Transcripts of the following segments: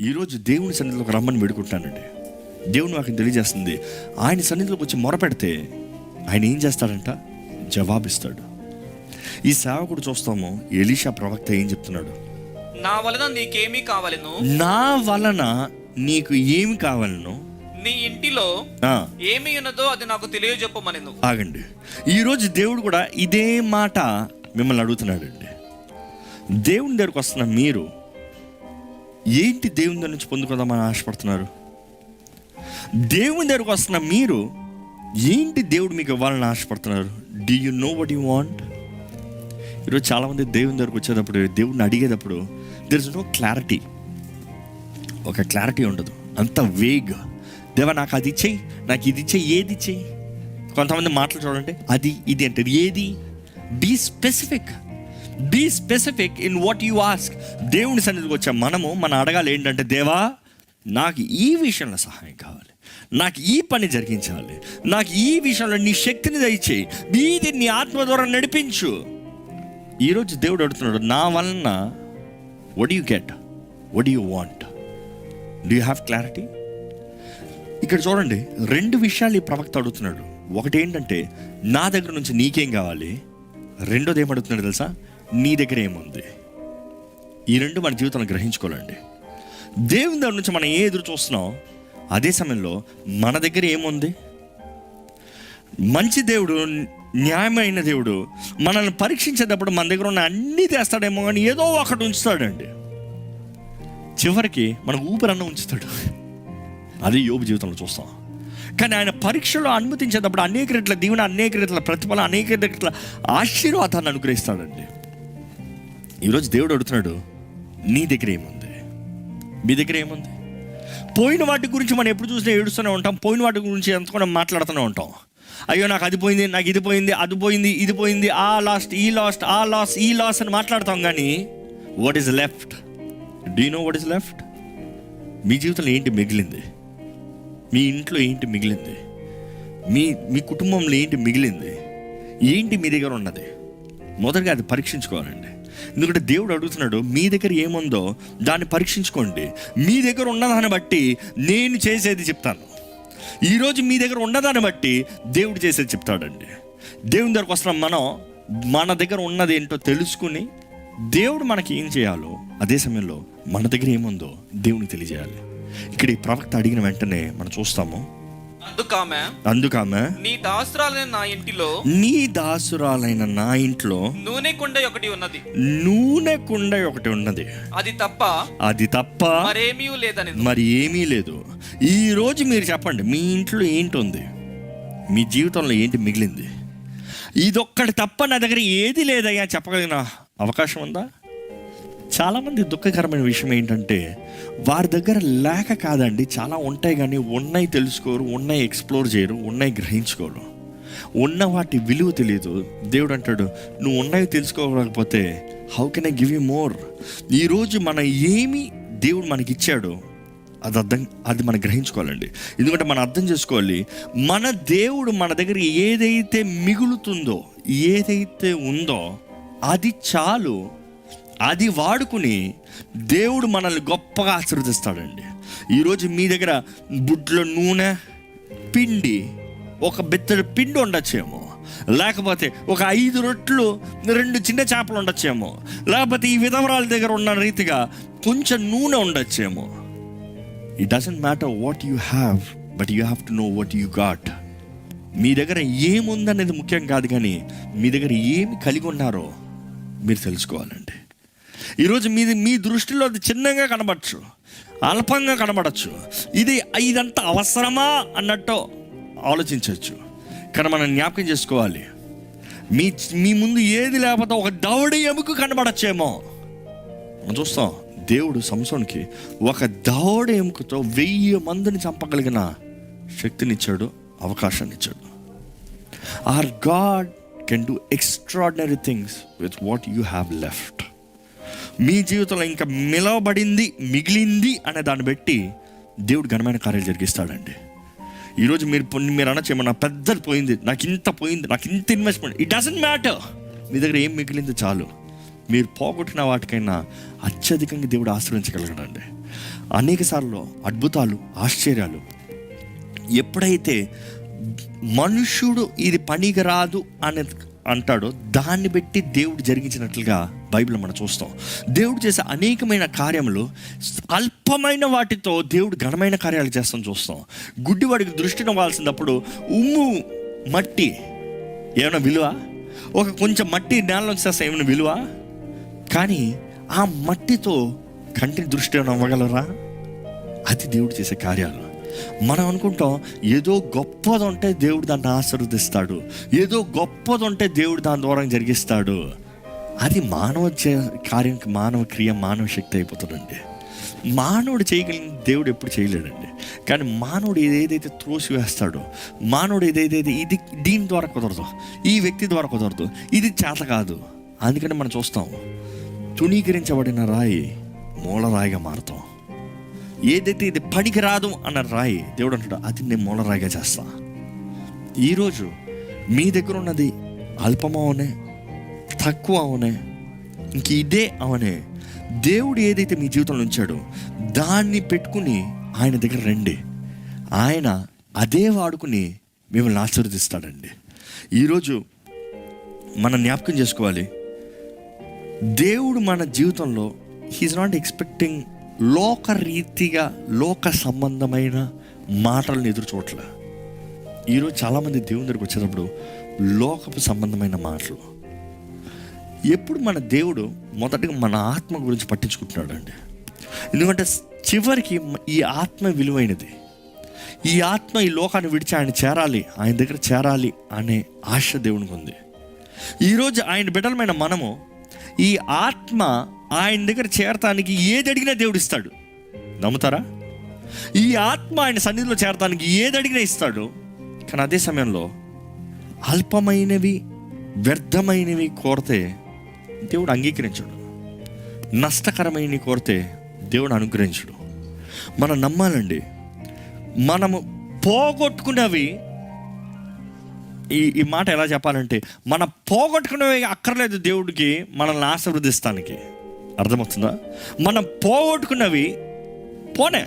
ఈరోజు దేవుని సన్నిధిలోకి రమ్మని వేడుకుంటానండి. దేవుని వాకి తెలియజేస్తుంది ఆయన సన్నిధిలోకి వచ్చి మొరపెడితే ఆయన ఏం చేస్తాడంట? జవాబిస్తాడు. ఈ సేవకుడు చూస్తాము ఎలీషా ప్రవక్త ఏం చెప్తున్నాడు? నా వలన నీకేమీ కావలను? నా వలన నీకు ఏమి కావాలను? నీ ఇంటిలో ఏమి ఉన్నదో అది నాకు తెలియజెప్పమనెను. ఆగండి. ఈరోజు దేవుడు కూడా ఇదే మాట మిమ్మల్ని అడుగుతున్నాడండి. దేవుని దగ్గరకు వస్తున్న మీరు ఏంటి దేవుని దగ్గర నుంచి పొందుకుందామని ఆశపడుతున్నారు? దేవుని దగ్గరకు వస్తున్న మీరు ఏంటి దేవుడు మీకు ఇవ్వాలని ఆశపడుతున్నారు? Do you know what you want ఈరోజు చాలామంది దేవుని దగ్గరకు వచ్చేటప్పుడు దేవుడిని అడిగేటప్పుడు దెర్ ఇస్ నో క్లారిటీ ఒక క్లారిటీ ఉండదు. అంత వేగ్ దేవా నాకు అది ఇచ్చేయి నాకు ఇది ఇచ్చేయి ఏది ఇచ్చేయి కొంతమంది మాటలు చూడండి. అది ఇది అంటారు. ఏది? Be specific be specific in what you ask దేవుని సన్నిధికి వచ్చే మనము మన అడగాలి ఏంటంటే దేవా నాకు ఈ విషయంలో సహాయం కావాలి. నాకు ఈ పని జరిగించాలి. నాకు ఈ విషయంలో నీ శక్తిని దయచేయి. ఇది నీ ఆత్మ ద్వారా నడిపించు. ఈరోజు దేవుడు అడుగుతున్నాడు నా వలన what you get what you want do you have clarity ఇక్కడ చూడండి రెండు విషయాలు ఈ ప్రవక్త అడుగుతున్నాడు. ఒకటి ఏంటంటే నా దగ్గర నుంచి నీకేం కావాలి? రెండోది ఏమడుగుతున్నాడు తెలుసా? నీ దగ్గర ఏముంది? ఈ రెండు మన జీవితంలో గ్రహించుకోవాలండి. దేవుని దగ్గర నుంచి మనం ఏ ఎదురు చూస్తున్నాం అదే సమయంలో మన దగ్గర ఏముంది? మంచి దేవుడు న్యాయమైన దేవుడు మనల్ని పరీక్షించేటప్పుడు మన దగ్గర ఉన్న అన్నీ తెస్తాడేమో కానీ ఏదో ఒకటి ఉంచుతాడండి. చివరికి మన ఊపిరన్న ఉంచుతాడు. అది యోగు జీవితంలో చూస్తాం. కానీ ఆయన పరీక్షలో అనుమతించేటప్పుడు అనేక రెట్ల దీవెన అనేక రెట్ల ప్రతిఫలం అనేక రెట్ల ఆశీర్వాదాన్ని అనుగ్రహిస్తాడండి. ఈరోజు దేవుడు అడుగుతున్నాడు నీ దగ్గర ఏముంది? మీ దగ్గర ఏముంది? పోయిన వాటి గురించి మనం ఎప్పుడు చూసినా ఏడుస్తూనే ఉంటాం పోయిన వాటి గురించి ఎంతకుండా మాట్లాడుతూనే ఉంటాం. అయ్యో నాకు అది పోయింది నాకు ఇది పోయింది అది పోయింది ఇది పోయింది ఆ లాస్ట్ ఈ లాస్ట్ ఆ లాస్ ఈ లాస్ అని మాట్లాడతాం కానీ what is left? Do know what is left? మీ జీవితంలో ఏంటి మిగిలింది? మీ ఇంట్లో ఏంటి మిగిలింది? మీ మీ కుటుంబంలో ఏంటి మిగిలింది? ఏంటి మీ దగ్గర ఉన్నది? మొదటగా అది పరీక్షించుకోవాలండి. ఎందుకంటే దేవుడు అడుగుతున్నాడు మీ దగ్గర ఏముందో దాన్ని పరీక్షించుకోండి. మీ దగ్గర ఉన్నదాన్ని బట్టి నేను చేసేది చెప్తాను. ఈరోజు మీ దగ్గర ఉన్నదాన్ని బట్టి దేవుడు చేసేది చెప్తాడండి. దేవుని దగ్గరకు వస్తున్నాం మనం మన దగ్గర ఉన్నది ఏంటో తెలుసుకుని దేవుడు మనకి ఏం చేయాలో అదే సమయంలో మన దగ్గర ఏముందో దేవునికి తెలియజేయాలి. ఇక్కడ ఈ ప్రవక్త అడిగిన వెంటనే మనం చూస్తాము. అందుకామె అందుకామె నీ దాసురాలైన నా ఇంటిలో నీ దాసురాలైన నా ఇంట్లో నూనె కుండ ఒకటి ఉన్నది. నూనె కుండ ఒకటి ఉన్నది. అది తప్ప అది తప్ప మరేమీ లేదని మరి ఏమీ లేదు. ఈ రోజు మీరు చెప్పండి మీ ఇంట్లో ఏంటి ఉంది మీ జీవితంలో ఏంటి మిగిలింది? ఇదొక్కటి తప్ప నా దగ్గర ఏది లేదయ్యా చెప్పగలిగిన అవకాశం ఉందా? చాలామంది దుఃఖకరమైన విషయం ఏంటంటే వారి దగ్గర లేక కాదండి చాలా ఉంటాయి కానీ ఉన్నాయి తెలుసుకోరు ఉన్నాయి ఎక్స్ప్లోర్ చేయరు ఉన్నాయి గ్రహించుకోరు. ఉన్న వాటి విలువ తెలియదు దేవుడు అంటాడు నువ్వు ఉన్నవి తెలుసుకోకపోతే how can I give you more ఈరోజు మన ఏమి దేవుడు మనకి ఇచ్చాడు అది అర్థం అది మనం గ్రహించుకోవాలండి. ఎందుకంటే మనం అర్థం చేసుకోవాలి మన దేవుడు మన దగ్గర ఏదైతే మిగులుతుందో ఏదైతే ఉందో అది చాలు. అది వాడుకుని దేవుడు మనల్ని గొప్పగా ఆశీర్వదిస్తాడండి. ఈరోజు మీ దగ్గర బుడ్లో నూనె పిండి ఒక బెత్తడి పిండి ఉండొచ్చేమో. లేకపోతే ఒక ఐదు రొట్లు రెండు చిన్న చేపలు ఉండొచ్చేమో. లేకపోతే ఈ విధవరాల దగ్గర ఉన్న రీతిగా కొంచెం నూనె ఉండొచ్చేమో. It doesn't matter what you have but you have to know what you got మీ దగ్గర ఏముందనేది ముఖ్యం కాదు కానీ మీ దగ్గర ఏమి కలిగి ఉన్నారో మీరు తెలుసుకోవాలండి. ఈరోజు మీది మీ దృష్టిలో అది చిన్నగా కనబడచ్చు అల్పంగా కనబడచ్చు. ఇది ఇదంతా అవసరమా అన్నట్టు ఆలోచించవచ్చు. కానీ మనం జ్ఞాపకం చేసుకోవాలి. మీ మీ ముందు ఏది లేకపోతే ఒక దవడి ఎముక కనబడచ్చేమో. మనం చూస్తాం దేవుడు సంసోన్కి ఒక దవడ ఎముకతో వెయ్యి మందిని చంపగలిగిన శక్తినిచ్చాడు అవకాశాన్ని ఇచ్చాడు our God can do extraordinary things with what you have left మీ జీవితంలో ఇంకా మిలవబడింది మిగిలింది అనే దాన్ని బట్టి దేవుడు ఘనమైన కార్యాలు జరిగిస్తాడండి. ఈరోజు మీరు పొన్ని- మీరు అనొచ్చేమో నా పెద్దది పోయింది నాకు ఇంత పోయింది నాకు ఇంత ఇన్వెస్ట్మెంట్ ఇట్ డజంట్ మ్యాటర్ మీ దగ్గర ఏం మిగిలింది చాలు. మీరు పోగొట్టిన వాటికైనా అత్యధికంగా దేవుడు ఆశ్రయించగలగడండి. అనేక సార్లు అద్భుతాలు ఆశ్చర్యాలు. ఎప్పుడైతే మనుష్యుడు ఇది పనికి రాదు అనే అంటాడో దాన్ని బట్టి దేవుడు జరిగించినట్లుగా బైబిల్ మనం చూస్తాం. దేవుడు చేసే అనేకమైన కార్యములు అల్పమైన వాటితో దేవుడు ఘనమైన కార్యాలు చేస్తాం చూస్తాం. గుడ్డివాడికి దృష్టిని అవ్వాల్సినప్పుడు ఉమ్ము మట్టి ఏమైనా విలువ? ఒక కొంచెం మట్టి నేలలో చేస్తే ఏమైనా విలువ? కానీ ఆ మట్టితో కంటిని దృష్టి ఏమైనా అవ్వగలరా అది దేవుడు చేసే కార్యాలు. మనం అనుకుంటాం ఏదో గొప్పది ఉంటే దేవుడు దాన్ని ఆశీర్వదిస్తాడు. ఏదో గొప్పది ఉంటే దేవుడు దాని ద్వారా జరిగిస్తాడు. అది మానవ కార్యం మానవ క్రియ మానవ శక్తి అయిపోతుందండి. మానవుడు చేయగలిగిన దేవుడు ఎప్పుడు చేయలేడండి. కానీ మానవుడు ఏదైతే త్రోసి వేస్తాడో మానవుడు ఏదైతే ఇది దీని ద్వారా కుదరదు ఈ వ్యక్తి ద్వారా కుదరదు ఇది చేత కాదు. అందుకని మనం చూస్తాం తుణీకరించబడిన రాయి మూలరాయిగా మారుతాం. ఏదైతే ఇది పనికి రాదు అన్న రాయి దేవుడు అంటాడు అది నేను మూలరాయిగా చేస్తా. ఈరోజు మీ దగ్గర ఉన్నది అల్పం అవునే తక్కువ అవునే ఇంక ఇదే అవనే. దేవుడు ఏదైతే మీ జీవితంలో ఉంచాడో దాన్ని పెట్టుకుని ఆయన దగ్గర రండి. ఆయన అదే వాడుకుని మిమ్మల్ని ఆశీర్వదిస్తాడండి. ఈరోజు మనం జ్ఞాపకం చేసుకోవాలి దేవుడు మన జీవితంలో హీఈస్ నాట్ ఎక్స్పెక్టింగ్ లోక రీతిగా లోక సంబంధమైన మాటలను ఎదురు చూడట్లే. ఈరోజు చాలామంది దేవుని దగ్గరికి వచ్చేటప్పుడు లోకపు సంబంధమైన మాటలు. ఎప్పుడు మన దేవుడు మొదటగా మన ఆత్మ గురించి పట్టించుకుంటున్నాడు అండి ఎందుకంటే చివరికి ఈ ఆత్మ విలువైనది. ఈ ఆత్మ ఈ లోకాన్ని విడిచి ఆయన చేరాలి ఆయన దగ్గర చేరాలి అనే ఆశ దేవునికి ఉంది. ఈరోజు ఆయన బిడ్డలమైన మనము ఈ ఆత్మ ఆయన దగ్గర చేరటానికి ఏది అడిగినా దేవుడు ఇస్తాడు. నమ్ముతారా? ఈ ఆత్మ ఆయన సన్నిధిలో చేరటానికి ఏది అడిగినా ఇస్తాడు. కానీ అదే సమయంలో అల్పమైనవి వ్యర్థమైనవి కోరితే దేవుడు అంగీకరించడు. నష్టకరమైనవి కోరితే దేవుడు అనుగ్రహించడు. మనం నమ్మాలండి మనము పోగొట్టుకున్నవి ఈ ఈ మాట ఎలా చెప్పాలంటే మన పోగొట్టుకునేవి అక్కర్లేదు దేవుడికి మనల్ని ఆశీర్వదిస్తానికి. అర్థమవుతుందా? మనం పోగొట్టుకున్నవి పోనే.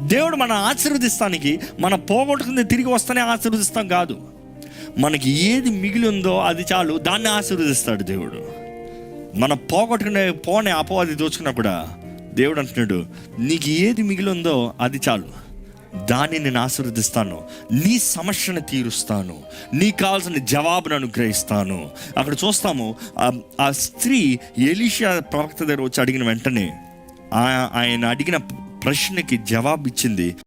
దేవుడు మన ఆశీర్వదిస్తానికి మనం పోగొట్టుకుంది తిరిగి వస్తేనే ఆశీర్వదిస్తాం కాదు. మనకి ఏది మిగిలి ఉందో అది చాలు దాన్ని ఆశీర్వదిస్తాడు దేవుడు. మనం పోగొట్టుకునే పోనే అపవాది దోచుకున్నా కూడా దేవుడు అంటున్నాడు నీకు ఏది మిగిలి ఉందో అది చాలు. దాన్ని నేను ఆశీర్వదిస్తాను. నీ సమస్యను తీరుస్తాను. నీ కావాల్సిన జవాబును అనుగ్రహిస్తాను. అక్కడ చూస్తాము ఆ- ఆ స్త్రీ ఎలీషా ప్రవక్త దగ్గర వచ్చి అడిగిన వెంటనే ఆ- ఆయన అడిగిన ప్రశ్నకి జవాబు ఇచ్చింది